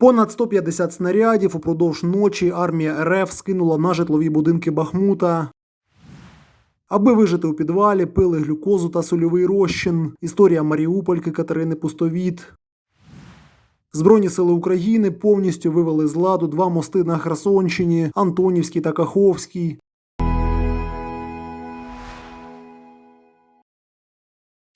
Понад 150 снарядів упродовж ночі армія РФ скинула на житлові будинки Бахмута. Аби вижити у підвалі, пили глюкозу та сольовий розчин. Історія Маріупольки Катерини Пустовіт. Збройні сили України повністю вивели з ладу два мости на Херсонщині Антонівський та Каховський.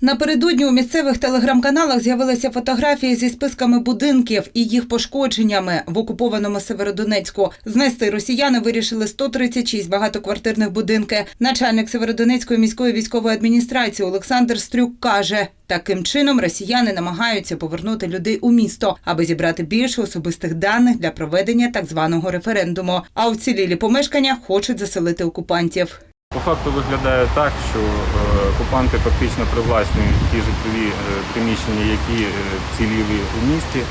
Напередодні у місцевих телеграм-каналах з'явилися фотографії зі списками будинків і їх пошкодженнями в окупованому Северодонецьку. Знести росіяни вирішили 136 багатоквартирних будинки. Начальник Северодонецької міської військової адміністрації Олександр Стрюк каже, таким чином росіяни намагаються повернути людей у місто, аби зібрати більше особистих даних для проведення так званого референдуму. А вцілілі помешкання хочуть заселити окупантів. По факту виглядає так, що е, окупанти фактично привласнюють ті житлові е, приміщення, які е, вціліли у місті, е,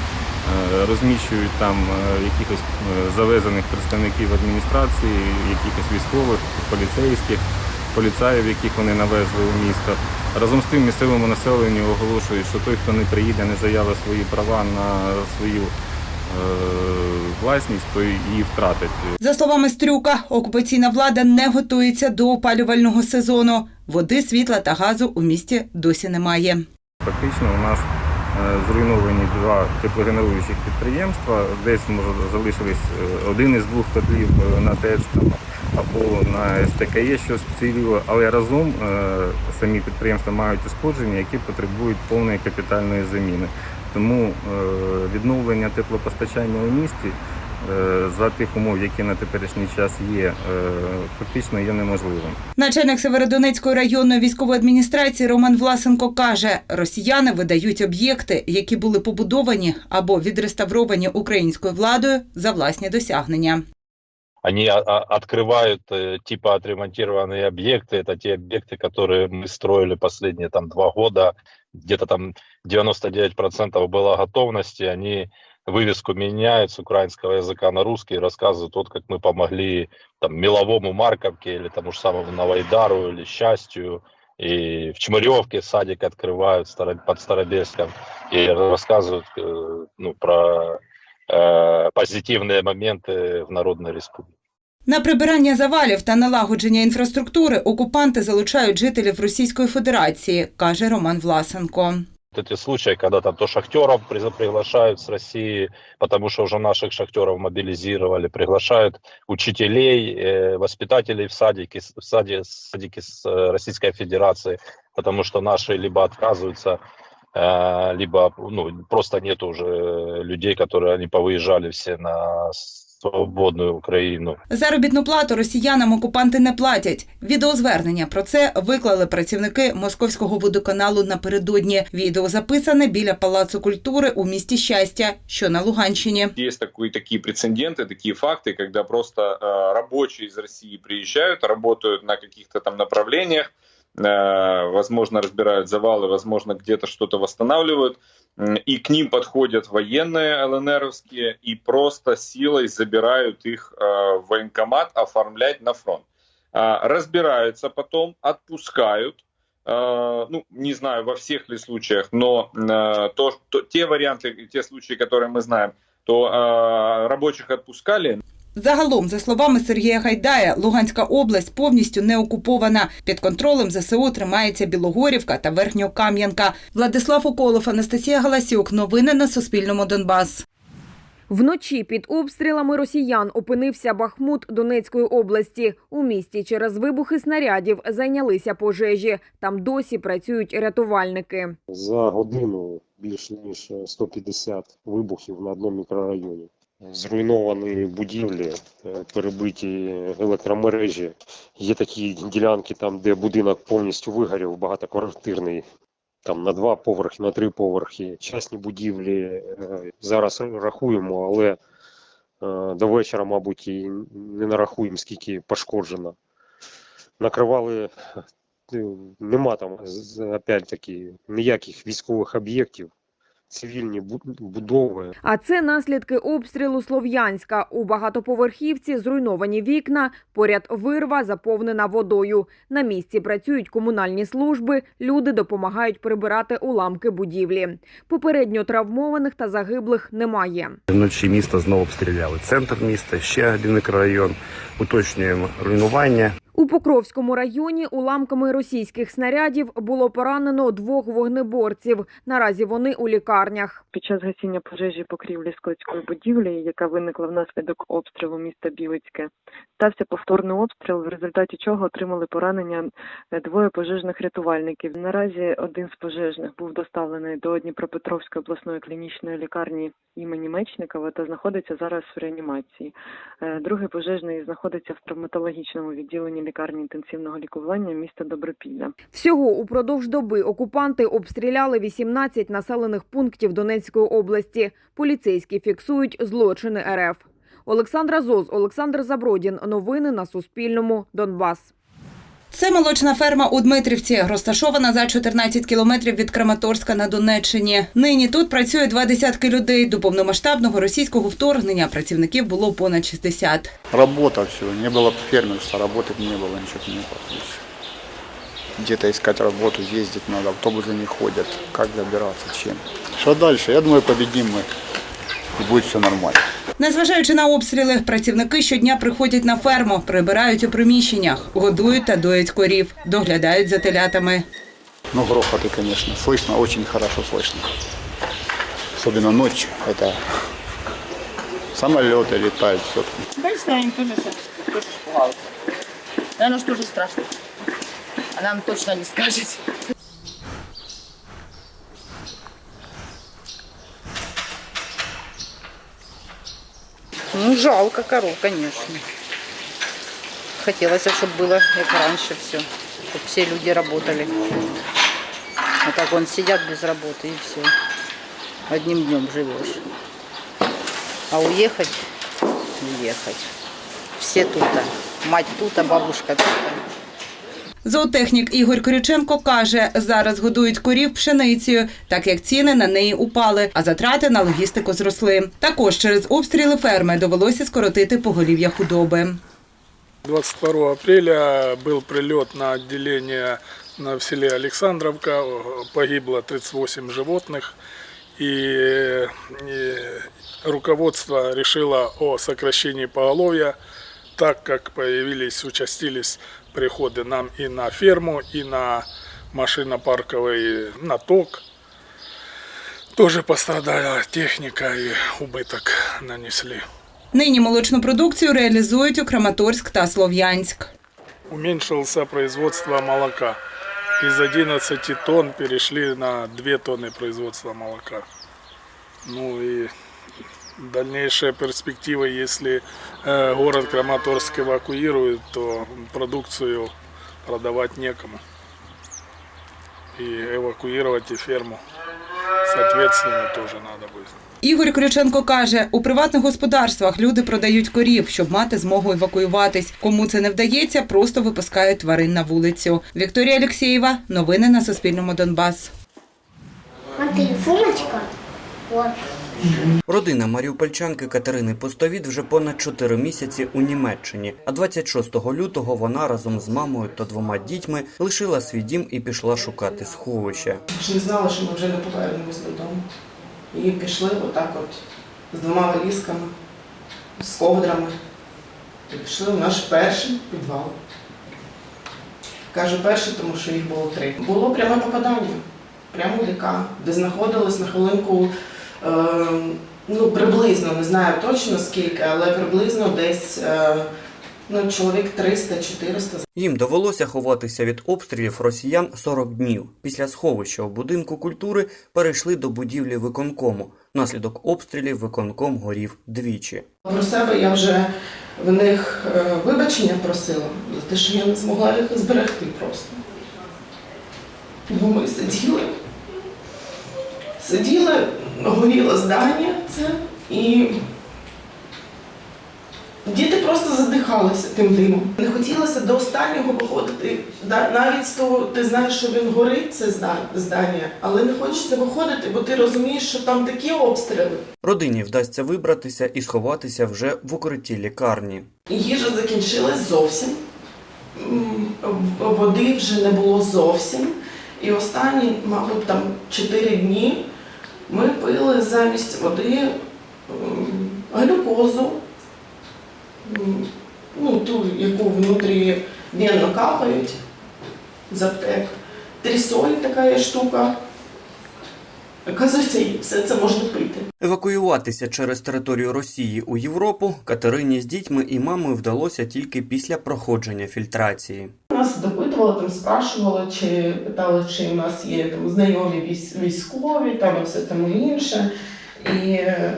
розміщують там е, якихось е, завезених представників адміністрації, якихось військових, поліцейських, поліцаїв, яких вони навезли у місто. Разом з тим місцевому населенню оголошують, що той, хто не приїде, не заявить свої права на свою е, власність, той її втратить. За словами Стрюка, окупаційна влада не готується до опалювального сезону. Води, світла та газу у місті досі немає. Фактично у нас е, зруйновані два теплогенеруючих підприємства. Десь може залишились е, один із двох котлів е, на ТЕЦ або на СТКЄ щось вціліло, але разом е, самі підприємства мають ушкодження, які потребують повної капітальної заміни. Тому е, відновлення теплопостачання у місті е, за тих умов, які на теперішній час є, е, фактично є неможливим. Начальник Северодонецької районної військової адміністрації Роман Власенко каже, росіяни видають об'єкти, які були побудовані або відреставровані українською владою за власні досягнення. они а- а- открывают э, типа отремонтированные объекты. Это те объекты, которые мы строили последние там два года. Где-то там 99% было готовности. Они вывеску меняют с украинского языка на русский и рассказывают, вот как мы помогли там Меловому Марковке или тому же самому Новайдару или Счастью. И в Чмыревке садик открывают под Старобельском и рассказывают э, ну, про э, позитивные моменты в Народной Республике. На прибирання завалів та налагодження інфраструктури окупанти залучають жителів Російської Федерації, каже Роман Власенко. Вот эти случаи, когда там то шахтеров при- приглашают с России, потому что уже наших шахтеров мобилизировали, приглашают учителей, э, воспитателей в садики, с- в сади- садики с э, Российской Федерации, потому что наши либо отказываются, э, либо ну, просто нет уже людей, которые они повыезжали все на свободную Украину. Заробітну плату росіянам окупанти не платять. Відеозвернення про це виклали працівники московського водоканалу напередодні. Відео записане біля палацу культури у місті щастя, що на Луганщині. Есть такой, такие прецеденты, такие факты, когда просто э, рабочие из России приезжают, работают на каких-то там направлениях, э, Возможно, разбирают завалы, возможно, где-то что-то восстанавливают, и к ним подходят военные ЛНРовские и просто силой забирают их э, в военкомат оформлять на фронт. А, разбираются потом, отпускают, Э, ну, не знаю, во всех ли случаях, но э, то, то- те варианты, те случаи, которые мы знаем, то э, рабочих отпускали, Загалом, за словами Сергія Гайдая, Луганська область повністю не окупована. Під контролем ЗСУ тримається Білогорівка та Верхньокам'янка. Владислав Уколов, Анастасія Галасюк. Новини на Суспільному Донбас. Вночі під обстрілами росіян опинився Бахмут Донецької області. У місті через вибухи снарядів зайнялися пожежі. Там досі працюють рятувальники. За годину більш ніж 150 вибухів на одному мікрорайоні. Зруйновані будівлі, е, перебиті електромережі. Є такі ділянки, там, де будинок повністю вигорів, багатоквартирний, там на два поверхи, на три поверхи. Частні будівлі е, зараз рахуємо, але е, до вечора, мабуть, і не нарахуємо, скільки пошкоджено. Накривали нема там опять таки ніяких військових об'єктів. Цивільні бу- будови. А це наслідки обстрілу Слов'янська. У багатоповерхівці зруйновані вікна, поряд вирва заповнена водою. На місці працюють комунальні служби, люди допомагають прибирати уламки будівлі. Попередньо травмованих та загиблих немає. Вночі місто знову обстріляли. Центр міста, ще один мікрорайон. Уточнюємо руйнування. У Покровському районі уламками російських снарядів було поранено двох вогнеборців. Наразі вони у лікарнях. Під час гасіння пожежі покрівлі складської будівлі, яка виникла внаслідок обстрілу міста Білицьке, стався повторний обстріл, в результаті чого отримали поранення е, двоє пожежних рятувальників. Наразі один з пожежних був доставлений до Дніпропетровської обласної клінічної лікарні імені Мечникова та знаходиться зараз в реанімації. Е, Другий пожежний знаходиться в травматологічному відділенні лікарні інтенсивного лікування міста Добропілля. Всього упродовж доби окупанти обстріляли 18 населених пунктів Донецької області. Поліцейські фіксують злочини РФ. Олександра Зоз, Олександр Забродін. Новини на Суспільному. Донбас. Це молочна ферма у Дмитрівці, розташована за 14 кілометрів від Краматорська на Донеччині. Нині тут працює два десятки людей. До повномасштабного російського вторгнення працівників було понад 60. Работа все, не было бы фермерства, работать не было, ничего не было. Где-то искать работу, ездить надо, автобусы не ходят, как добираться, чем. Что дальше? Я думаю, победим мы, и будет все нормально. Незважаючи на обстріли, працівники щодня приходять на ферму, прибирають у приміщеннях, годують та доять корів, доглядають за телятами. Ну, грохоты, конечно, слышно, очень хорошо слышно. Особенно ночью, это самолеты летают, все. Конечно, они тоже сейчас тоже испугаются. Наверное, что же страшно. Она нам точно не скажет. Жалко коров, конечно. Хотелось, чтобы было как раньше все. Чтобы все люди работали. А так вон сидят без работы и все. Одним днем живешь. А уехать, уехать. Все тут. Мать тут, а бабушка тут. Зоотехнік Ігор Корюченко каже, зараз годують корів пшеницею, так як ціни на неї упали, а затрати на логістику зросли. Також через обстріли ферми довелося скоротити поголів'я худоби. 22 апреля был прилет на отделение на, в селе Александровка. Погибло 38 животных. И, руководство решило о сокращении поголовья, так как появились, участились приходы нам и на ферму, и на машинопарковый наток. Тоже пострадала техника и убыток нанесли. Нині молочну продукцію реалізують у Краматорськ та Слов'янськ. уменьшился производство молока. Из 11 тонн перешли на 2 тонны производства молока. Ну и дальнейшие перспективы, если э, город Краматорск эвакуирует, то продукцию продавать некому. И эвакуировать и ферму, соответственно, тоже надо будет. Ігор Крюченко каже, у приватних господарствах люди продають корів, щоб мати змогу евакуюватись. Кому це не вдається, просто випускають тварин на вулицю. Вікторія Алексєєва. Новини на Суспільному Донбас. Смотри, сумочка. Вот. Родина маріупольчанки Катерини Пустовіт вже понад 4 місяці у Німеччині. А 26 лютого вона разом з мамою та двома дітьми лишила свій дім і пішла шукати сховища. Ж не знала, що ми вже не повернемось додому. І пішли отак от з двома валізками, з ковдрами. І пішли в наш перший підвал. Кажу перший, тому що їх було три. Було пряме попадання, прямо в ліка, де знаходились на хвилинку, ну приблизно, не знаю точно скільки, але приблизно десь е, ну, чоловік 300-400 Їм довелося ховатися від обстрілів росіян 40 днів. Після сховища у будинку культури перейшли до будівлі виконкому. Наслідок обстрілів виконком горів двічі. Про себе я вже в них е, вибачення просила за те, що я не змогла їх зберегти просто. Бо ми сиділи, сиділи, горіло здання це і Діти просто задихалися тим димом. Не хотілося до останнього виходити. Навіть з того, ти знаєш, що він горить, це здання, але не хочеться виходити, бо ти розумієш, що там такі обстріли. Родині вдасться вибратися і сховатися вже в укритті лікарні. Їжа закінчилась зовсім. Води вже не було зовсім. І останні, мабуть, там 4 дні ми пили замість води глюкозу, ну, ту, яку внутрі денно капають з аптек. Трісоль така є штука. Оказується, все це можна пити. Евакуюватися через територію Росії у Європу Катерині з дітьми і мамою вдалося тільки після проходження фільтрації. Нас допитували, там спрашували, чи питали, чи у нас є там знайомі військові, там і все тому інше. І е,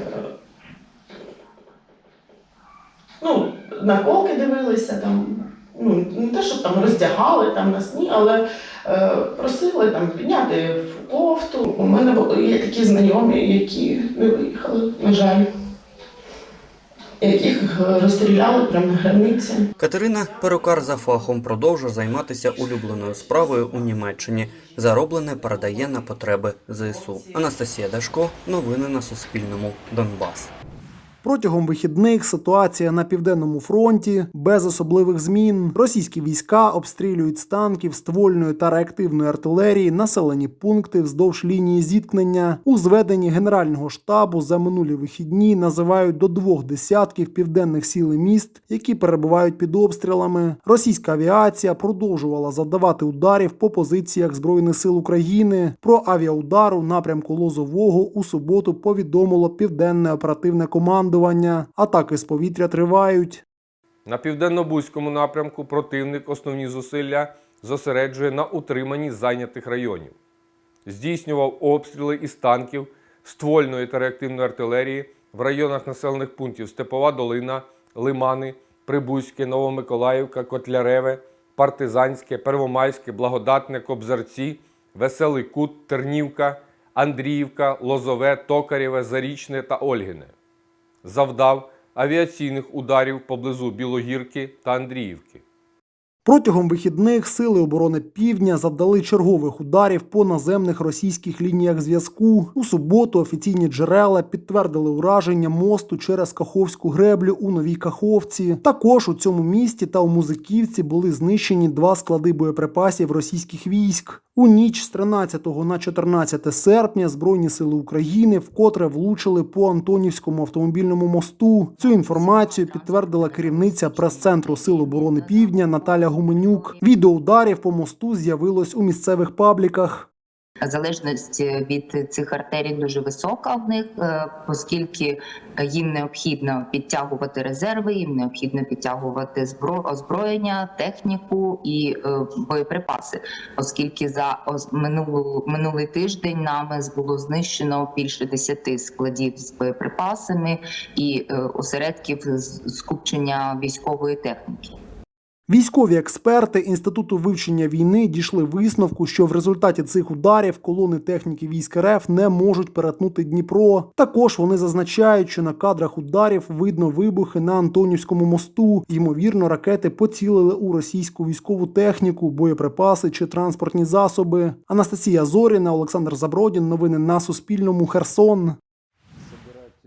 ну, наколки дивилися там. Ну, не те, щоб там роздягали там нас ні, але е, просили там підняти в кофту. У мене були є такі знайомі, які не виїхали, на жаль, яких е, розстріляли прямо на границі. Катерина, перукар за фахом, продовжує займатися улюбленою справою у Німеччині. Зароблене передає на потреби ЗСУ. Анастасія Дашко. Новини на Суспільному. Донбас. Протягом вихідних ситуація на південному фронті без особливих змін. Російські війська обстрілюють з танків, ствольної та реактивної артилерії населені пункти вздовж лінії зіткнення. У зведенні Генерального штабу за минулі вихідні називають до двох десятків південних сіл і міст, які перебувають під обстрілами. Російська авіація продовжувала завдавати ударів по позиціях збройних сил України. Про авіаудар у напрямку Лозового у суботу повідомило південне оперативне командування. Атаки з повітря тривають. На південно-бузькому напрямку противник основні зусилля зосереджує на утриманні зайнятих районів. Здійснював обстріли із танків, ствольної та реактивної артилерії в районах населених пунктів Степова Долина, Лимани, Прибузьке, Новомиколаївка, Котляреве, Партизанське, Первомайське, Благодатне, Кобзарці, Веселий Кут, Тернівка, Андріївка, Лозове, Токарєве, Зарічне та Ольгине. Завдав авіаційних ударів поблизу Білогірки та Андріївки. Протягом вихідних сили оборони Півдня завдали чергових ударів по наземних російських лініях зв'язку. У суботу офіційні джерела підтвердили ураження мосту через Каховську греблю у Новій Каховці. Також у цьому місті та у Музиківці були знищені два склади боєприпасів російських військ. У ніч з 13 на 14 серпня Збройні сили України вкотре влучили по Антонівському автомобільному мосту. Цю інформацію підтвердила керівниця прес-центру Сил оборони Півдня Наталя Гуменюк. Відео ударів по мосту з'явилось у місцевих пабліках. Залежність від цих артерій дуже висока в них, е, оскільки їм необхідно підтягувати резерви, їм необхідно підтягувати збро- озброєння, техніку і е, боєприпаси, оскільки за минулу минулий тиждень нами було знищено більше 10 складів з боєприпасами і е, осередків скупчення військової техніки. Військові експерти Інституту вивчення війни дійшли висновку, що в результаті цих ударів колони техніки військ РФ не можуть перетнути Дніпро. Також вони зазначають, що на кадрах ударів видно вибухи на Антонівському мосту. Ймовірно, ракети поцілили у російську військову техніку, боєприпаси чи транспортні засоби. Анастасія Зоріна, Олександр Забродін. Новини на Суспільному. Херсон.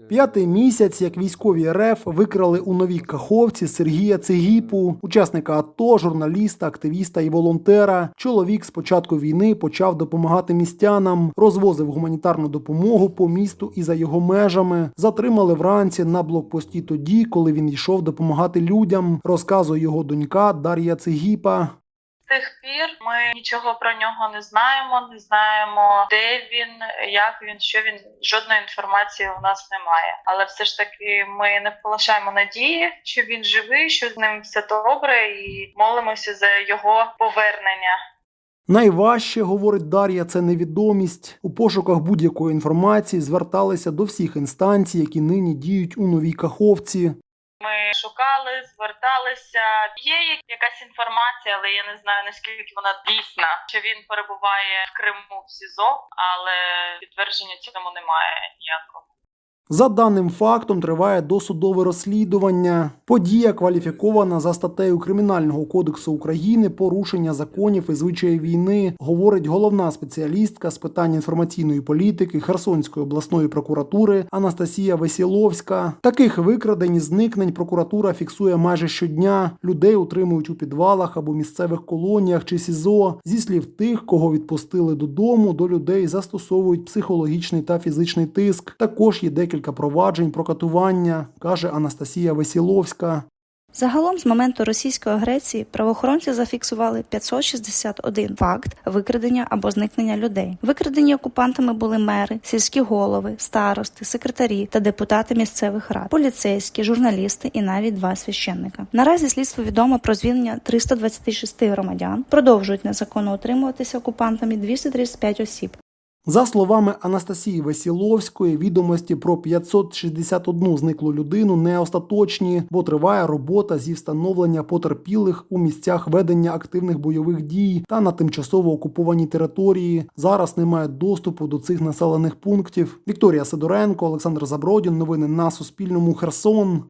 П'ятий місяць, як військові РФ викрали у новій Каховці Сергія Цегіпу, учасника АТО, журналіста, активіста і волонтера. Чоловік з початку війни почав допомагати містянам, розвозив гуманітарну допомогу по місту і за його межами. Затримали вранці на блокпості тоді, коли він йшов допомагати людям. Розказує його донька Дар'я Цегіпа. Тих пір ми нічого про нього не знаємо, не знаємо, де він, як він, що він. Жодної інформації у нас немає. Але все ж таки ми не полишаємо надії, що він живий, що з ним все добре, і молимося за його повернення. Найважче, говорить Дар'я, це невідомість. У пошуках будь-якої інформації зверталися до всіх інстанцій, які нині діють у новій Каховці. Ми шукали, зверталися. Є якась інформація, але я не знаю наскільки вона дійсна. Що він перебуває в Криму в СІЗО, але підтвердження цьому немає ніякого. За даним фактом триває досудове розслідування. Подія кваліфікована за статтею Кримінального кодексу України порушення законів і звичаїв війни, говорить головна спеціалістка з питань інформаційної політики Херсонської обласної прокуратури Анастасія Весіловська. Таких викрадень і зникнень прокуратура фіксує майже щодня. Людей утримують у підвалах або місцевих колоніях чи СІЗО. Зі слів тих, кого відпустили додому, до людей застосовують психологічний та фізичний тиск. Також є декілька проваджень про катування, каже Анастасія Весіловська. Загалом, з моменту російської агресії, правоохоронці зафіксували 561 факт викрадення або зникнення людей. Викрадені окупантами були мери, сільські голови, старости, секретарі та депутати місцевих рад, поліцейські, журналісти і навіть два священника. Наразі слідство відомо про звільнення 326 громадян. Продовжують незаконно утримуватися окупантами 235 осіб. За словами Анастасії Весіловської, відомості про 561 зниклу людину не остаточні, бо триває робота зі встановлення потерпілих у місцях ведення активних бойових дій та на тимчасово окупованій території. Зараз немає доступу до цих населених пунктів. Вікторія Сидоренко, Олександр Забродін. Новини на Суспільному. Херсон.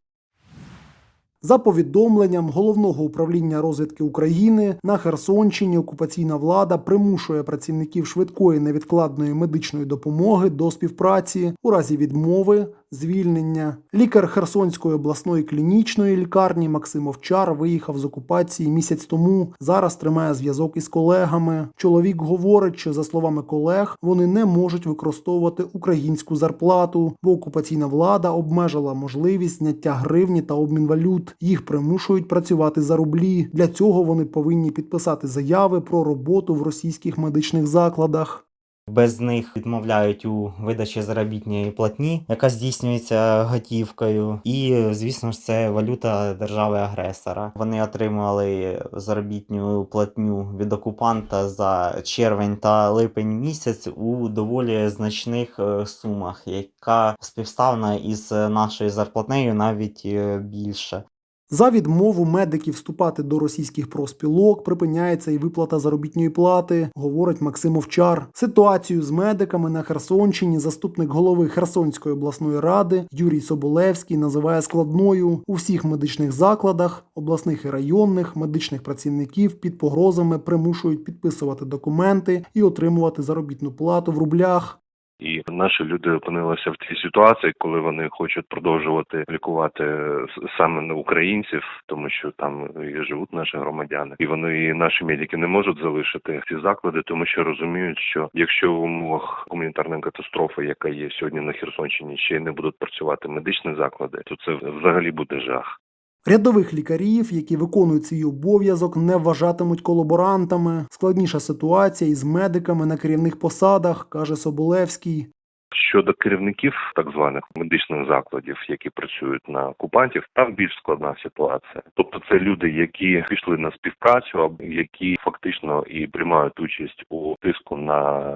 За повідомленням головного управління розвідки України на Херсонщині окупаційна влада примушує працівників швидкої невідкладної медичної допомоги до співпраці у разі відмови. Звільнення лікар Херсонської обласної клінічної лікарні Максим Овчар виїхав з окупації місяць тому. Зараз тримає зв'язок із колегами. Чоловік говорить, що за словами колег вони не можуть використовувати українську зарплату, бо окупаційна влада обмежила можливість зняття гривні та обмін валют. Їх примушують працювати за рублі. Для цього вони повинні підписати заяви про роботу в російських медичних закладах. Без них відмовляють у видачі заробітної платні, яка здійснюється готівкою. І, звісно ж, це валюта держави-агресора. Вони отримали заробітну платню від окупанта за червень та липень місяць у доволі значних е, сумах, яка співставна із нашою зарплатнею навіть е, більше. За відмову медиків вступати до російських профспілок припиняється і виплата заробітної плати, говорить Максим Овчар. Ситуацію з медиками на Херсонщині заступник голови Херсонської обласної ради Юрій Соболевський називає складною у всіх медичних закладах, обласних і районних медичних працівників під погрозами примушують підписувати документи і отримувати заробітну плату в рублях. І наші люди опинилися в цій ситуації, коли вони хочуть продовжувати лікувати саме не українців, тому що там і живуть наші громадяни, і вони і наші медики не можуть залишити ці заклади, тому що розуміють, що якщо в умовах гуманітарної катастрофи, яка є сьогодні на Херсонщині, ще й не будуть працювати медичні заклади, то це взагалі буде жах. Рядових лікарів, які виконують свій обов'язок, не вважатимуть колаборантами. Складніша ситуація із медиками на керівних посадах, каже Соболевський. Щодо керівників так званих медичних закладів, які працюють на окупантів, там більш складна ситуація. Тобто, це люди, які пішли на співпрацю, які фактично і приймають участь у тиску на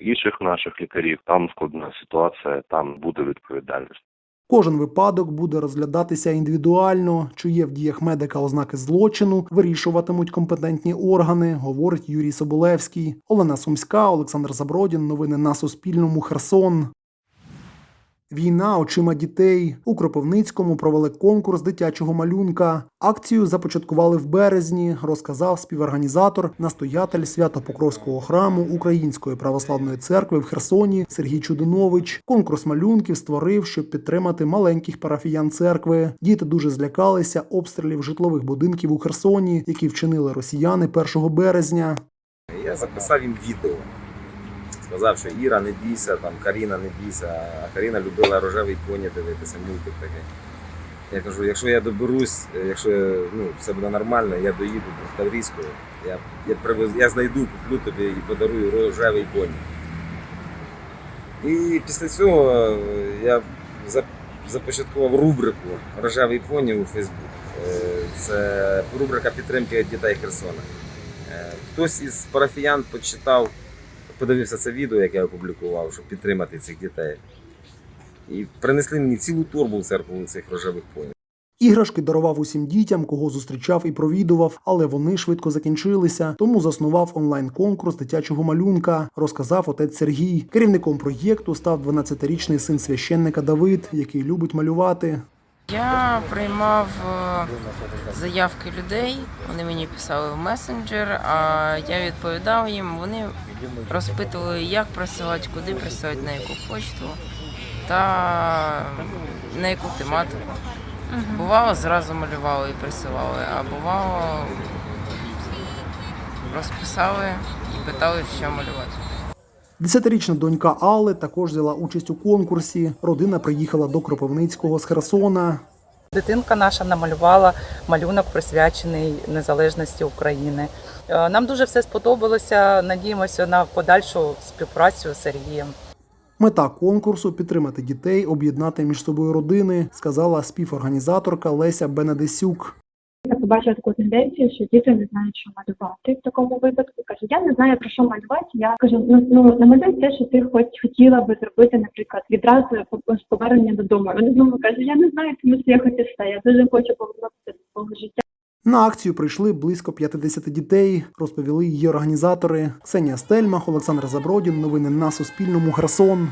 інших наших лікарів. Там складна ситуація, там буде відповідальність. Кожен випадок буде розглядатися індивідуально. Чи є в діях медика ознаки злочину, вирішуватимуть компетентні органи, говорить Юрій Соболевський. Олена Сумська, Олександр Забродін. Новини на Суспільному. Херсон. Війна очима дітей у Кропивницькому провели конкурс дитячого малюнка. Акцію започаткували в березні, розказав співорганізатор, настоятель Свято-Покровського храму Української православної церкви в Херсоні Сергій Чудинович. Конкурс малюнків створив, щоб підтримати маленьких парафіян церкви. Діти дуже злякалися обстрілів житлових будинків у Херсоні, які вчинили росіяни 1 березня. Я записав їм відео. Сказав, що Іра, не бійся, там Каріна не бійся, а Каріна любила рожевий коні дивитися, мультик такий. Я кажу, якщо я доберусь, якщо ну, все буде нормально, я доїду до Таврійського, я, я, привез, я знайду, куплю тобі і подарую рожевий коні. І після цього е, я започаткував рубрику Рожевий поні у Фейсбук. Е, Це рубрика підтримки дітей Херсона. Е, Хтось із парафіян почитав, подивився це відео, яке я опублікував, щоб підтримати цих дітей. І принесли мені цілу торбу в церкву цих рожевих понів. Іграшки дарував усім дітям, кого зустрічав і провідував, але вони швидко закінчилися. Тому заснував онлайн-конкурс дитячого малюнка, розказав отець Сергій. Керівником проєкту став 12-річний син священника Давид, який любить малювати. Я приймав е, заявки людей, вони мені писали в месенджер, а я відповідав їм. Вони розпитували, як працювати, куди працювати, на яку почту та на яку тематику. Бувало, зразу малювали і присилали, а бувало розписали і питали, що малювати. Десятирічна донька Алли також взяла участь у конкурсі. Родина приїхала до Кропивницького з Херсона. Дитинка наша намалювала малюнок присвячений незалежності України. Е, Нам дуже все сподобалося. Надіємося на подальшу співпрацю з Сергієм. Мета конкурсу підтримати дітей, об'єднати між собою родини, сказала співорганізаторка Леся Бенедесюк. Побачила таку тенденцію, що діти не знають, що малювати в такому випадку. Кажу, я не знаю про що малювати. Я кажу, ну ну намалюй те, що ти хоч хотіла би зробити, наприклад, відразу з повернення додому. Вони знову кажуть, я не знаю, тому що я хочу все. Я дуже хочу повернутися до свого життя. На акцію прийшли близько 50 дітей, розповіли її організатори. Ксенія Стельмах, Олександр Забродін. Новини на Суспільному. Херсон.